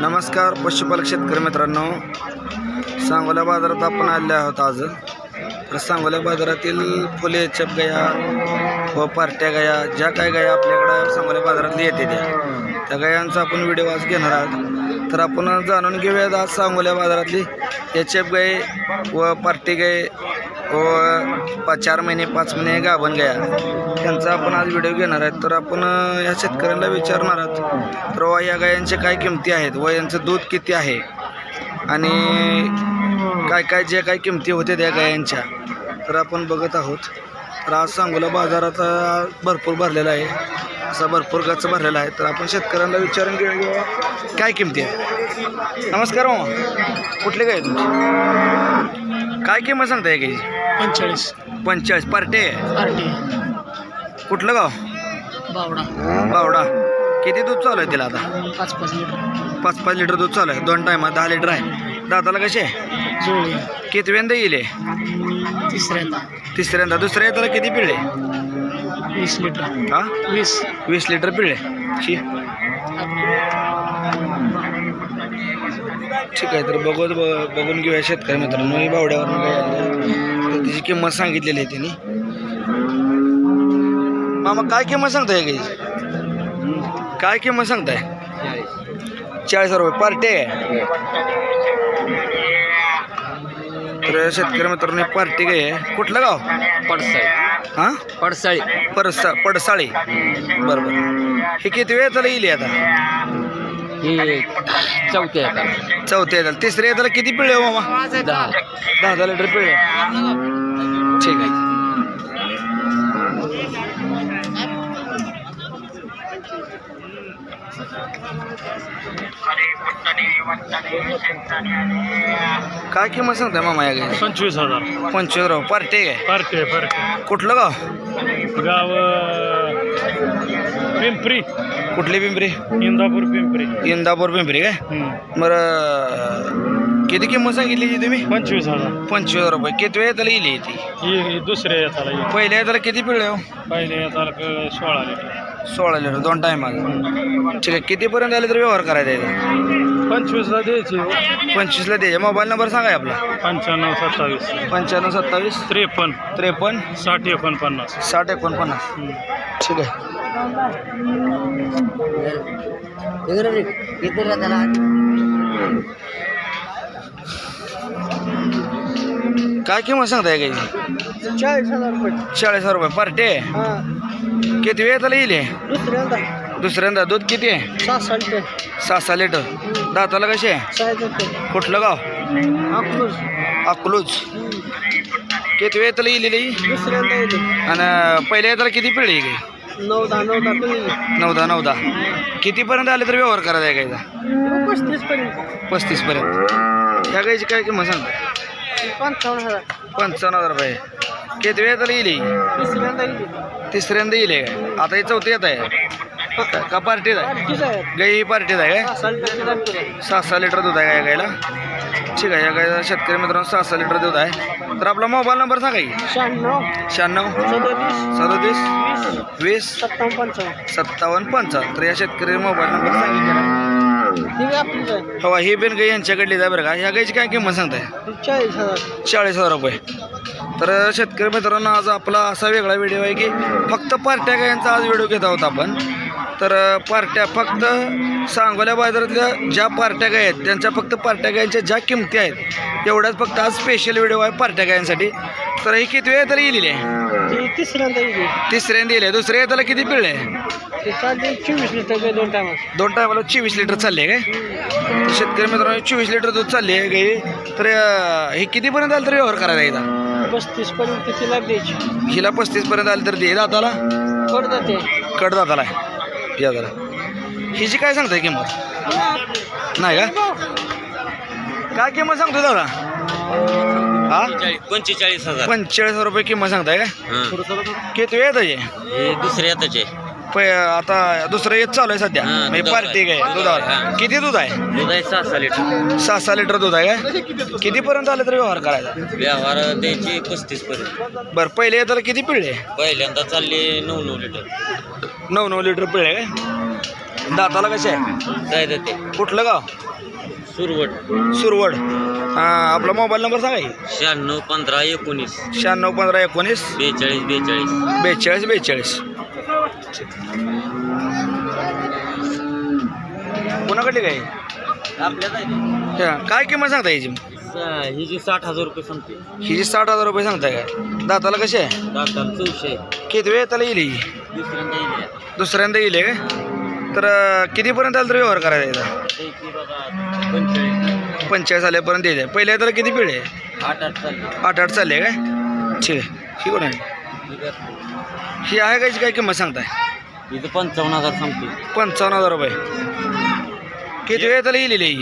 नमस्कार पशुपालक शेतकरी मित्रांनो. सांगोला बाजारात आपण आले आहोत आज. तर सांगोला बाजारातील फुले चप गया व पार्ट्या गया ज्या काय गया आपल्याकडं सांगोला बाजारात येते त्या. त्या गयांचा आपण व्हिडिओ आज घेणार आहोत. तर आपण जाणून घेऊयात आज सांगोल्या बाजारातली एच एफ गाय व पार्टी गाय हो, व चार महिने पाच महिने गाभण गया. त्यांचा आपण आज व्हिडिओ घेणार आहेत तर आपण या शेतकऱ्यांना विचारणार आहोत. तर व या गायांच्या काय किमती आहेत? व यांचं दूध किती आहे? आणि काय काय जे काय किमती होते त्या गायांच्या? तर आपण बघत आहोत. तर आज सांगोला बाजारात भरपूर भरलेला आहे. असा भरपूर गच्च भरलेला आहे. तर आपण शेतकऱ्यांना विचारून घेऊ काय किमती आहे नमस्कार मामा. कुठले गाय तुमची? काय किंमत सांगताय काही पंचेचाळीस. पंचेचाळीस. पार्टे आर टी कुठलं गाव? बावडा. बावडा. किती दूध चालू आहे तिला आता? पाच पाच लिटर. पाच पाच लिटर दूध चालू आहे. दोन टायमात दहा लिटर आहे. दाताला कसे किती वेंदा येईल? हे? तिसऱ्यांदा. तिसऱ्यांदा. दुसऱ्या येताला किती पिळे वीस लिटर. हा? वीस. वीस लिटर पिळे शी. ठीक आहे तर बघू ब- बघून घेऊया शेतकरी मित्रांनो. मी बावड्यावर तिची किंमत सांगितलेली आहे त्यांनी. मामा काय किंमत सांगताय काही? काय किंमत सांगताय? चाळीस रुपये पार्टी आहे तर शेतकरी मित्रांनो पार्टी काय आहे? कुठलं गाव? पडसाळी. हां? पडसाळी. परसा पडसाळी. बरं बरं. हे किती वेळ त्याला येईल आता? चौथ्या आता. चौथ्या येतात तिसऱ्या येताला किती पिळे हो मामा? दहा. दहा दहा लिटर पिळे. ठीक आहे. काय किंमत सांगताय मामा या? पंचवीस हजार. पंचवीस राव पार्टी आहे. पार्टे पार्टे कुठलं गाव? गाव पिंपरी. कुठली पिंपरी? इंदापूर पिंपरी. इंदापूर पिंपरी काय? बरं किती किंमत सांगितली जी तुम्ही? पंचवीस हजार. पंचवीस रुपये. किती वेळ त्याला येईल ती? ही दुसऱ्या येताला पहिल्या येताला किती पिळे हो पहिले येताला सोळा लिटर. सोळा लिटर दोन टाइम ठीक आहे कितीपर्यंत आले तर व्यवहार करायचा आहे पंचवीसला द्यायची. पंचवीसला द्यायचे. मोबाईल नंबर सांगा आपला. पंच्याण्णव सत्तावीस. पंच्याण्णव सत्तावीस. त्रेपन्न. त्रेपन्न. साठ एकोणपन्नास साठ एकोणपन्नास ठीक आहे. काय किंमत सांगताय काही? चाळीस हजार रुपये. चाळीस हजार रुपये पार्टी आहे हां. किती वेळ त्याला येईल हे? दुसऱ्यांदा. दुसऱ्यांदा. दूध किती आहे? सहा साठ सहा सहा लिटर. दाताला कसे कुठलं गाव? अकलूज. अकलूज. किती वेळ त्याला येईल दुसऱ्यांदा येते आणि पहिल्या येताला किती पिढी नऊ दहा नऊ दहा नऊ दहा नऊ दहा कितीपर्यंत आले तर व्यवहार करायचा आहे गायचा पस्तीस पर्यंत. पस्तीसपर्यंत ह्या गायची काय किंमत सांगता पंचावन्न हजार. पंचावन्न हजार रुपये. किती वेळ त्याला येईल तिसऱ्यांदा येईल हे काय? आता हे चौथी येत आहे. का- का पार्टीत आहे? पार्टीच आहे. गाई ही पार्टीत आहे काय? सहा दाम केलं. सहा सहा लिटर दूध आहे काय गायला ठीक आहे या गायला शेतकरी मित्रांनो सहा सहा लिटर दूध आहे. तर आपला मोबाईल नंबर सांगा की. शहाण्णव. शहाण्णव. सदोतीस. सदोतीस. वीस. वीस. सत्तावन्न पंचावन्न. सत्तावन्न पंचावन्न. तर या शेतकरी मोबाईल नंबर सांगितलेला ही हवा ही बेन गाई यांच्याकडली जाय बरं का. ह्या गायची काय किंमत सांगताय? चाळीस हजार. चाळीस हजार रुपये. तर शेतकरी मित्रांनो आज आपला असा वेगळा व्हिडिओ आहे की फक्त पार्ट्या गायांचा आज व्हिडिओ घेत आहोत आपण. तर पार्ट्या फक्त सांगोल्या बाजारातल्या ज्या पार्ट्या गाय आहेत त्यांच्या फक्त पार्ट्या गायांच्या ज्या किमती आहेत एवढ्याच फक्त आज स्पेशल व्हिडिओ आहे पार्ट्या गायांसाठी तर ही किती वेळ तरी येलेली आहे? तिसऱ्यांदा तिसऱ्यांदा येईल दुसऱ्या येताला किती पिळले ते चालते चोवीस लिटर दोन टायमात दोन टायमाला चोवीस लिटर चालले काय? शेतकरी मित्रांनो चोवीस लिटर दूध चालले आहे गाई. तर हे कितीपर्यंत आलं तर व्यवहार करायला एकदा पस्तीस पर्यंत तिला द्यायची. हिला पस्तीस पर्यंत आली तर दे दाताला? कर जाते कट दाताला आहे. या जरा. हिची काय सांगताय किंमत? नाही का? काय किंमत सांगतो दादा? हा? पंचेचाळीस हजार. पंचेचाळीस हजार रुपये किंमत सांगताय का? किती वेळ त्याचे हे? दुसऱ्या त्याचे पै आता दुसरं येत चालू आहे सध्या. हा, म्हणजे दुधावर पार्टी काय हा. दुधावर. किती दूध आहे? दूध आहे सहा सहा लिटर. सहा सहा लिटर दूध आहे काय? कितीपर्यंत आले तर व्यवहार करायचा? व्यवहार द्यायचे पस्तीस पर्यंत बरं पहिले येताला किती पिळले? पहिल्यांदा चालले नऊ नऊ लिटर. नऊ नऊ लिटर पिळे काय? दाताला कसे आहे? काय देते कुठलं गाव? सुरवट सुरवड. हा, आपला मोबाईल नंबर सांगा की. शहाण्णव पंधरा एकोणीस. शहाण्णव पंधरा एकोणीस. बेचाळीस बेचाळीस. बेचाळीस बेचाळीस. कोणाकडली काय आपल्या काय किंमत सांगता याची ही जी साठ हजार रुपये संपते ही जी साठ हजार रुपये सांगताय काय? दाताला कशी आहे? दाताला चौशे किती वेळ त्याला येईल ही? दुसऱ्यांदा येईल दुसऱ्यांदा येईल काय? तर कितीपर्यंत आलं तर व्यवहार करायचा पंचेचाळीस. आल्यापर्यंत द्यायचे पहिल्या त्याला किती पिढे आठ आठ चालले. आठ आठ चालले काय? ठीक आहे कोण आहे? ही आहे कायची काय किंमत सांगताय? इथं पंचावन्न हजार संपते पंचावन्न हजार रुपये. किती वेळ त्याला येईल ही?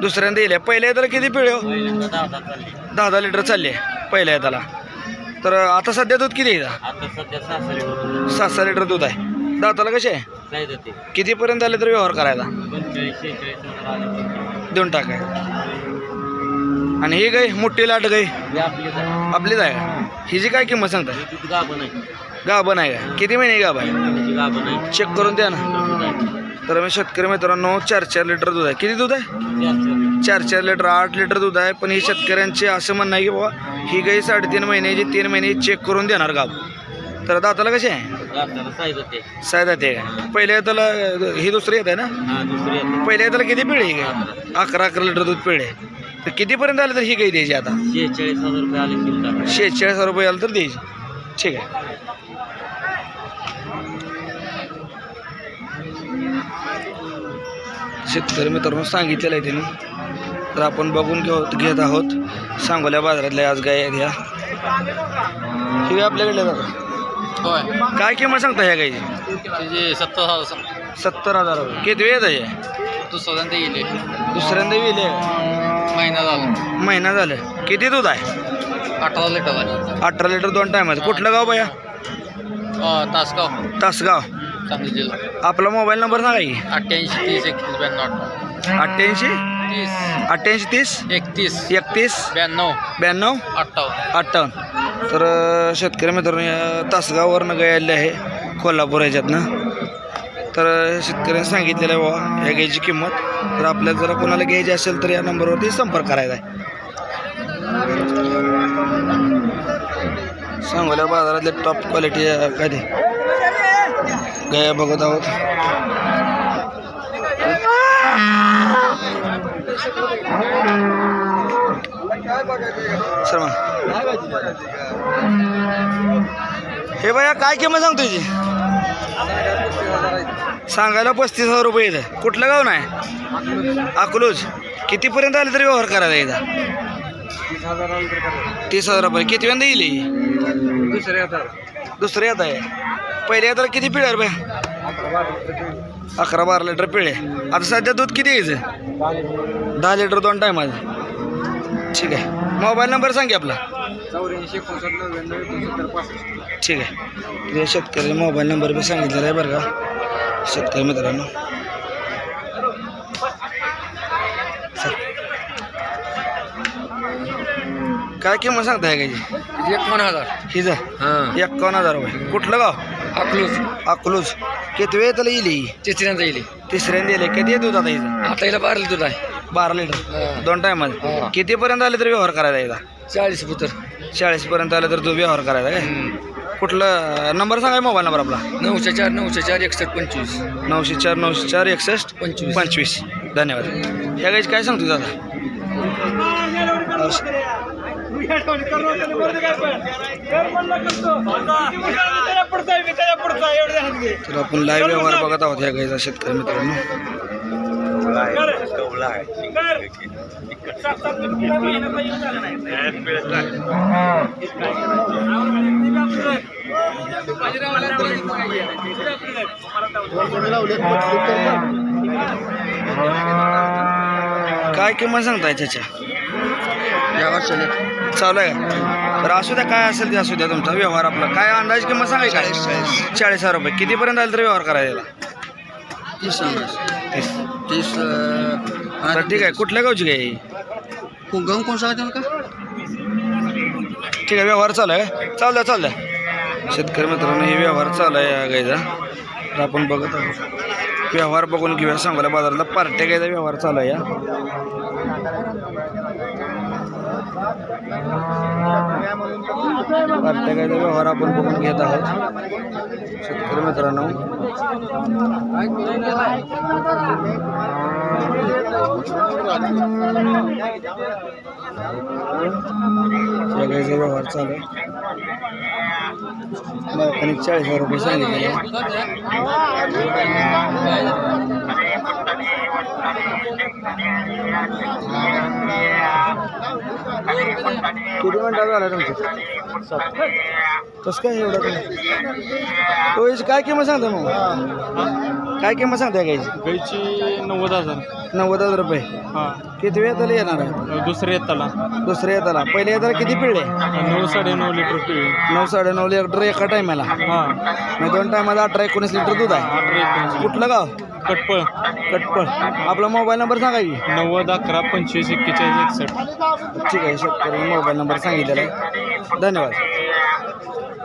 दुसऱ्यांदा येईल. पहिल्या त्याला किती पिढे हो? दहा चालले. दहा दहा लिटर चालले पहिल्या त्याला तर आता सध्या दूध किती आहे आता सध्या सहा लिटर सात सहा लिटर दूध आहे. दाताला कसे आहे? कितीपर्यंत आले तर व्यवहार करायचा पंचेचाळीस शेहेचाळीस हजार आले. देऊन टाकाय आणि ही गाय मोठी लाट हे आपली आहे. आपलीच आहे का? हिची काय किंमत हे किती गाभण आहे. गाभण आहे का? किती महिने गाभ आहे? गाभण आहे. चेक करून द्या ना. दूध आहे. तर मी शेतकरी मित्रांनो चार चार लिटर दूध आहे. किती दूध आहे? चार चार. चार चार लिटर आठ लिटर दूध आहे. पण ही शेतकऱ्यांचे असं म्हणणं आहे की बाबा ही गाई साडेतीन महिन्याची तीन महिने चेक करून देणार गाव. तर दाताला कशी आहे? दाताला साईज होते. सायदा ते काय पहिल्या त्याला ही दुसरी येत आहे ना? हा दुसरी येते. पहिल्या त्याला किती पिढे अकरा. अकरा लिटर दूध पिढे तर कितीपर्यंत आलं तर ही गाई द्यायची आता? शेहेचाळीस हजार रुपये आले शिल्लक शेहेचाळीस हजार रुपये आलं तर द्यायची. ठीक आहे. शेतकरी मित्रांनो सांगितलेलं आहे त्यांनी. तर आपण बघून घेऊ घेत आहोत. सांगोल्या बाजारातल्या आज गाय आहेत ह्या. ही आपल्याकडे दादा होय. काय किंमत सांगता ह्या गायची त्याचे सत्तर हजार सत्तर हजार रुपये. किती वेळ आहे? दुसऱ्यांदा येईल दुसऱ्यांदा वेले महिना झाला. महिना झालं. किती दूध आहे? अठरा लिटर आहे. अठरा लिटर दोन टायमाचं कुठलं गाव बाया तासगाव. तासगाव. सांगली जिल्हा. आपला मोबाईल नंबर सांगा की. अठ्ठ्याऐंशी तीस एकतीस ब्याण्णव. अठ्ठ्याऐंशी? तीस. अठ्ठ्याऐंशी तीस? एकतीस. एकतीस? ब्याण्णव. ब्याण्णव? अठ्ठावन्न. अठ्ठावन्न. तर अं, शेतकरी मित्रांनो या तासगाववरनं गायले आहे. कोल्हापूर ह्याच्यातनं तर शेतकऱ्यांनी सांगितलेलं आहे बाबा ह्या घ्यायची किंमत. तर आपल्याला जरा कोणाला घ्यायची असेल तर या नंबरवरती संपर्क करायचा आहे. सांगोल्या बाजारातले टॉप क्वालिटी काय ते? गाया बघत आहोत. सर हे भैया काय किंमत सांगतो तुझी सांगायला पस्तीस हजार रुपये येतं कुठलं गाव नाही? अकलूज. कितीपर्यंत आले तरी व्यवहार करायचा येतात तीस हजार रुपये. किती वेळा येईल ही? दुसऱ्या दुसरे आहे पहिले आता किती पिढ्या रुपये अकरा बारा लिटर पिढे आता सध्या दूध किती यायचं दहा लिटर दोन टायमाचं ठीक आहे. मोबाईल नंबर सांग की आपला. चौऱ्याऐंशी एकोणसाठ नव्याण्णव एकोणसत्तर पासष्ट. ठीक आहे. शेतकरी मोबाईल नंबर बी सांगितलेला आहे बरं का. शेतकरी मित्रांनो. काय किंमत सांगताय काय एकावन्न हजार. हिजा हां. हजार रुपये. कुठलं गाव? अकलूज. अकलूज. किती वेळ त्याला येईल ही? तिसऱ्यांदा येईल. तिसऱ्यांदा येईल. कधी येत होता हिचं? आता याला बारा लिटर आहे बारा लिटर. दोन टायमात हां. कितीपर्यंत आले तर व्यवहार करायचा एकदा? चाळीस पुतर. चाळीसपर्यंत आलं तर तू व्यवहार करायचा काय? कुठलं नंबर सांगा मोबाईल नंबर आपला. नऊशे चार नऊशे चार एकसष्ट पंचवीस. नऊशे चार नऊशे चार एकसष्ट पंचवीस. पंचवीस. धन्यवाद. या गाईच काय सांगतो दादा? तर आपण लाईव्ह व्यवहार बघत आहोत या गाईचा शेतकरी मित्रांनो. काय किंमत सांगताय त्याच्या? चालू आहे का? तर असू द्या काय असेल ते असू द्या तुमचा व्यवहार आपला. काय अंदाज किंमत सांगायची काय चाळीस हजार रुपये. कितीपर्यंत आलं तर व्यवहार करायला? तीस तीस. तीस तर ठीक आहे. कुठल्या गावची गाय गहू कोण सांगा का? ठीक आहे व्यवहार चालू आहे. चालू द्या चालू द्या शेतकरी मित्रांनो हे व्यवहार चालू आहे या गाईचा तर आपण बघत आहोत. व्यवहार बघून घेऊया. सांगोला बाजारातला पार्ट्या गायचा व्यवहार चालू आहे या. पार्ट्या गायचा व्यवहार आपण बघून घेत आहोत. शेतकरी मित्रांनो. या व्यवहार चालू आहे. चाळीस हजार रुपये सांगितले आहे. किती मिनिटं झाला तुमचं? कसं काय एवढं? याची काय किंमत सांगता मग? काय किंमत सांगताय गायची गाईची नव्वद हजार. नव्वद हजार रुपये. हां. किती वेळ येणार आहे? दुसऱ्या येताला. दुसऱ्या येताला. पहिले येताला किती पिळले? नऊ साडेनऊ लिटर पिळी नऊ साडेनऊ लिटर एका टायमाला. हां. मग दोन टायमाला अठरा एकोणीस लिटर दूध आहे. अठरा एकोणीस कुठलं गाव? कटपळ. कटपळ. आपला मोबाईल नंबर सांगा की. नव्वद अकरा पंचवीस एक्केचाळीस एकसष्ट. ठीक आहे शेतकरी मोबाईल नंबर सांगितलेला आहे. धन्यवाद.